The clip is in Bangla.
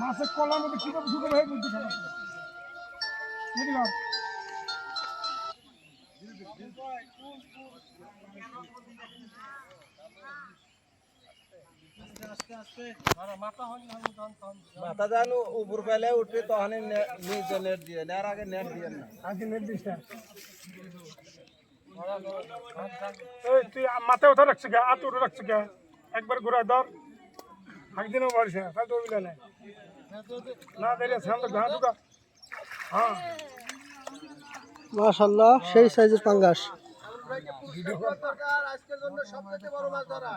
মাছের কলার মধ্যে কীভাবে খারাপ এদিকে আও। মাথা যান উপর পেলে উঠে তখন নেট দিয়ে নেওয়ার আগে নেট দিয়ে না। আজকে নেট দিস তুই মাথায় ওঠা রাখছে কে হাত উঠে রাখছে কে একবার ঘুরায় ধর। একদিনও না তাহলে তো অভিলা নেই। না দাঁড়িয়ে সামনে ঘা ঢুকা। হ্যাঁ। মাশাল্লাহ সেই সাইজের পাঙ্গাস। আজকের জন্য সবচেয়ে বড় মাছ ধরা